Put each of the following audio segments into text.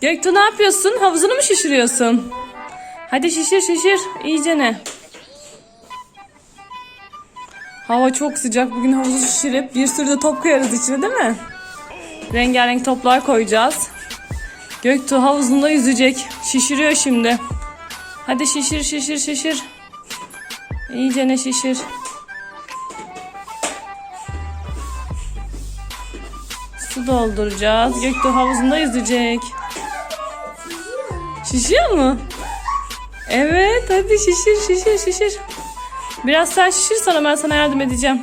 Göktuğ ne yapıyorsun? Havuzunu mu şişiriyorsun? Hadi şişir şişir. İyice ne? Hava çok sıcak. Bugün havuzu şişirip bir sürü de top koyarız içine değil mi? Rengarenk toplar koyacağız. Göktuğ havuzunda yüzecek. Şişiriyor şimdi. Hadi şişir şişir şişir. İyice ne şişir. Su dolduracağız. Göktuğ havuzunda yüzecek. Şişiyor mu? Evet hadi şişir şişir şişir. Biraz sen şişir sonra ben sana yardım edeceğim.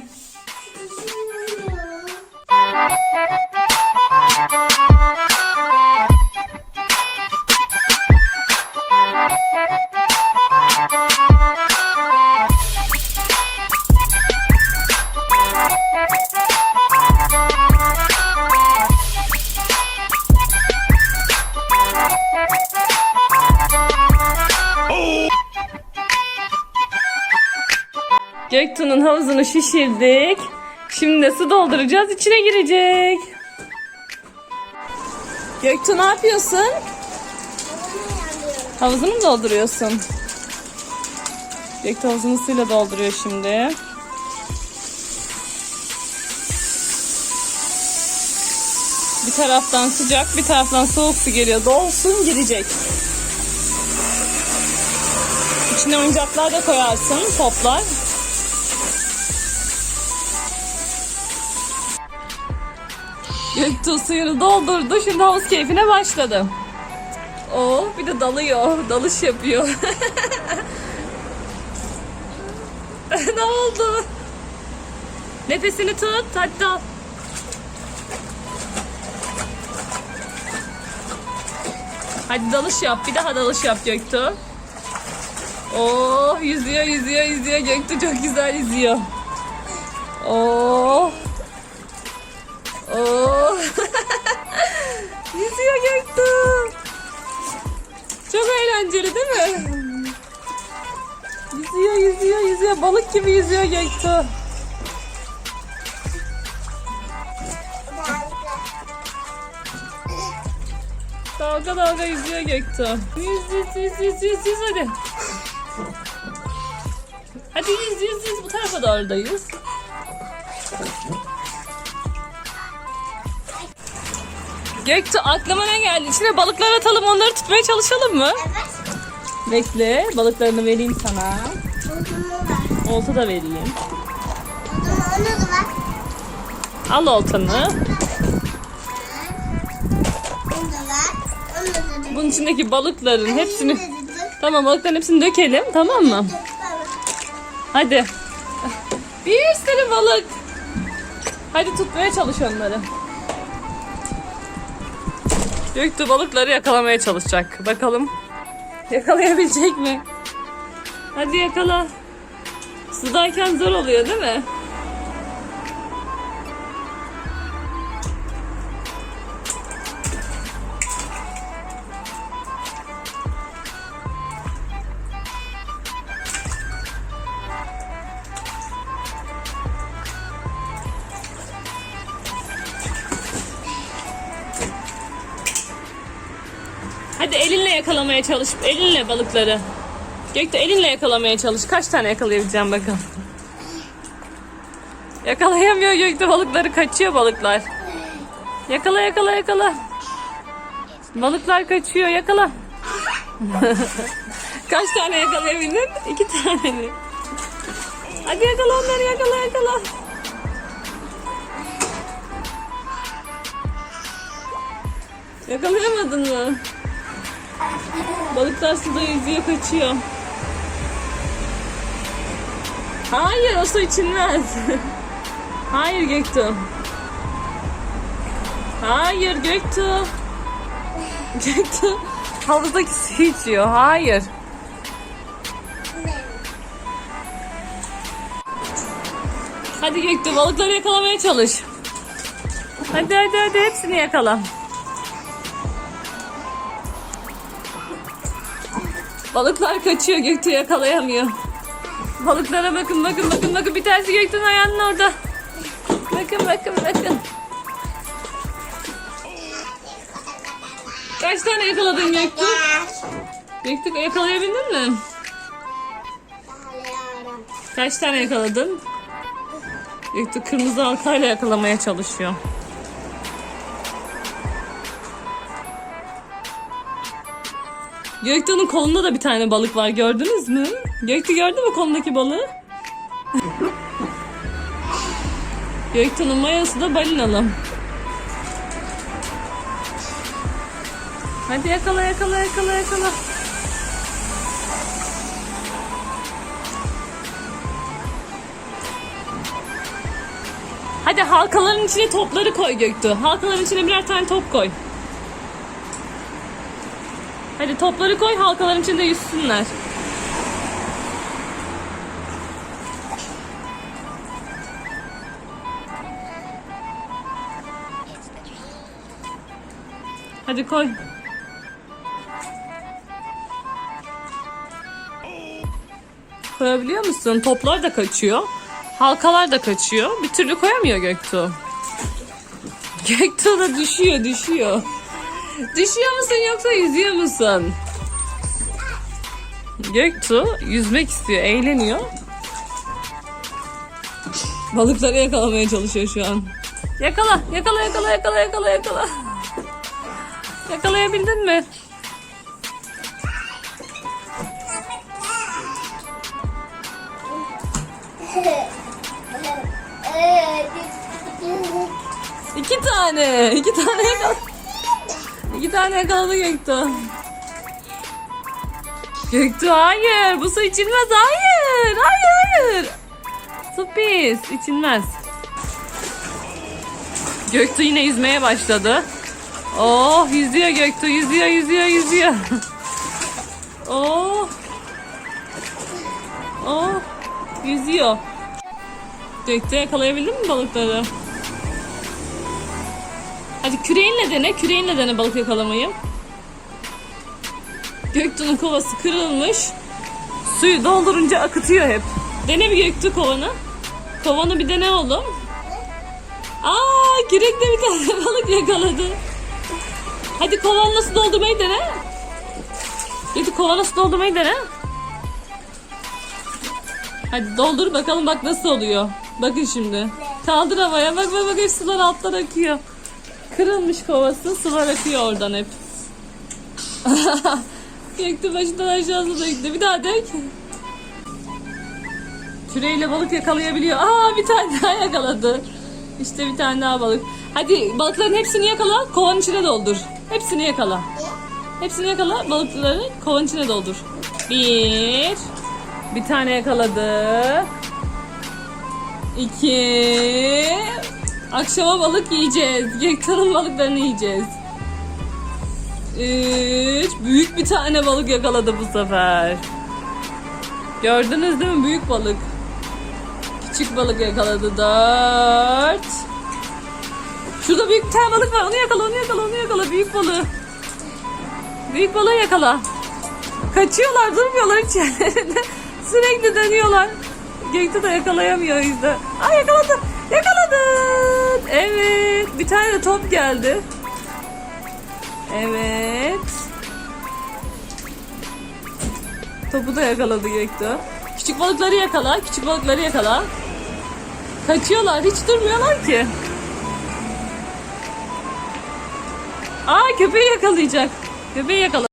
Göktuğ'un havuzunu şişirdik. Şimdi de su dolduracağız. içine girecek. Göktuğ ne yapıyorsun? Havuzunu mu dolduruyorsun? Göktuğ havuzunu suyla dolduruyor şimdi. Bir taraftan sıcak, bir taraftan soğuk su geliyor. Dolsun girecek. İçine oyuncaklar da koyarsın, toplar. Göktuğ suyunu doldurdu. Şimdi havuz keyfine başladı. Oh bir de dalıyor. Dalış yapıyor. ne oldu? Nefesini tut. Dal. Hadi dalış yap. Bir daha dalış yap Göktuğ. Oh yüzüyor yüzüyor yüzüyor. Göktuğ çok güzel yüzüyor. Oh. Eğlenceli değil mi? Yüzüyor, yüzüyor, yüzüyor. Balık gibi yüzüyor Göktuğ. Dalga dalga yüzüyor Göktuğ. Yüz, yüz, yüz, yüz, yüz, yüz hadi. Hadi yüz, yüz, yüz. Bu tarafa doğru da yüz. Göktuğ aklıma ne geldi? İçine balıklar atalım onları tutmaya çalışalım mı? Evet. Bekle balıklarını vereyim sana. Olta da vereyim. Onu da ver. Al oltanı. Bunun içindeki balıkların hepsini... Tamam balıkların hepsini dökelim tamam mı? Hadi. Bir sürü balık. Hadi tutmaya çalış onları. Göktuğ balıkları yakalamaya çalışacak. Bakalım yakalayabilecek mi? Hadi yakala. Sudayken zor oluyor değil mi? Hadi elinle yakalamaya çalış. Elinle balıkları. Gökte elinle yakalamaya çalış. Kaç tane yakalayabileceğim bakalım. Yakalayamıyor Gökte balıkları. Kaçıyor balıklar. Yakala yakala yakala. Balıklar kaçıyor. Yakala. Kaç tane yakalayabildin? İki tane? Hadi yakala onları yakala yakala. Yakalayamadın mı? Balıklar suda yüzüyor kaçıyor. Hayır o su içilmez. Hayır Göktuğ. Hayır Göktuğ. Göktuğ havuzdaki suyu içiyor. Hayır. Hadi Göktuğ balıkları yakalamaya çalış. Hadi hadi hadi hepsini yakala. Balıklar kaçıyor Göktuğ yakalayamıyor. Balıklara bakın bakın bakın bakın bir tanesi Göktuğ'un ayağının orada. Bakın bakın bakın. Kaç tane yakaladın Göktuğ? Göktuğ yakalayabildin mi? Kaç tane yakaladın? Göktuğ kırmızı halkayla yakalamaya çalışıyor. Göktuğ'un kolunda da bir tane balık var gördünüz mü? Göktuğ gördü mü kolundaki balığı? Göktuğ'un mayası da balinalı. Hadi yakala yakala yakala yakala. Hadi halkaların içine topları koy Göktuğ. Halkaların içine birer tane top koy. Hadi topları koy halkaların içinde yüzsünler. Hadi koy. Koyabiliyor musun? Toplar da kaçıyor. Halkalar da kaçıyor. Bir türlü koyamıyor Göktuğ. Göktuğ da düşüyor, düşüyor. Düşüyor musun yoksa yüzüyor musun? Göktuğ yüzmek istiyor, eğleniyor. Balıkları yakalamaya çalışıyor şu an. Yakala, yakala, yakala, yakala, yakala, yakala. Yakalayabildin mi? İki tane, iki tane yakala. İki tane yakaladı Göktuğ. Göktuğ hayır, bu su içilmez, hayır, hayır, hayır. Su pis, içilmez. Göktuğ yine yüzmeye başladı. Oh, yüzüyor Göktuğ, yüzüyor, yüzüyor, yüzüyor. Oh. Oh, yüzüyor. Göktuğ yakalayabildin mi balıkları? Hadi küreğinle dene, küreğinle dene balık yakalamayı. Göktuğ'un kovası kırılmış. Suyu doldurunca akıtıyor hep. Dene bir Göktuğ kovanı. Kovanı bir dene oğlum. Aa, kürekle bir tane balık yakaladı. Hadi kovanı nasıl doldurmayı dene. Göktuğ kovanı nasıl doldurmayı dene. Hadi doldur bakalım bak nasıl oluyor. Bakın şimdi. Kaldır havaya bak bak bak hep sular alttan akıyor. Kırılmış kovası sular akıyor oradan hep. Döktü başından aşağısı döktü. Bir daha dök. Küreyle balık yakalayabiliyor. Aa bir tane daha yakaladı. İşte bir tane daha balık. Hadi balıkların hepsini yakala. Kovanın içine doldur. Hepsini yakala. Hepsini yakala. Balıkları kovanın içine doldur. Bir. Bir tane yakaladı. İki. Akşama balık yiyeceğiz. Gökhan'ın balıklarını yiyeceğiz. Üç. Büyük bir tane balık yakaladı bu sefer. Gördünüz değil mi? Büyük balık. Küçük balık yakaladı. Dört. Şurada büyük bir tane balık var. Onu yakala, onu yakala, onu yakala. Büyük balığı. Büyük balığı yakala. Kaçıyorlar, durmuyorlar hiç yerlerinde. Sürekli dönüyorlar. Göktuğ da yakalayamıyor o yüzden. Aa yakaladı. Yakaladın. Evet. Bir tane de top geldi. Evet. Topu da yakaladı Göktuğ. Küçük balıkları yakala. Küçük balıkları yakala. Kaçıyorlar. Hiç durmuyorlar ki. Aa köpeği yakalayacak. Köpeği yakala.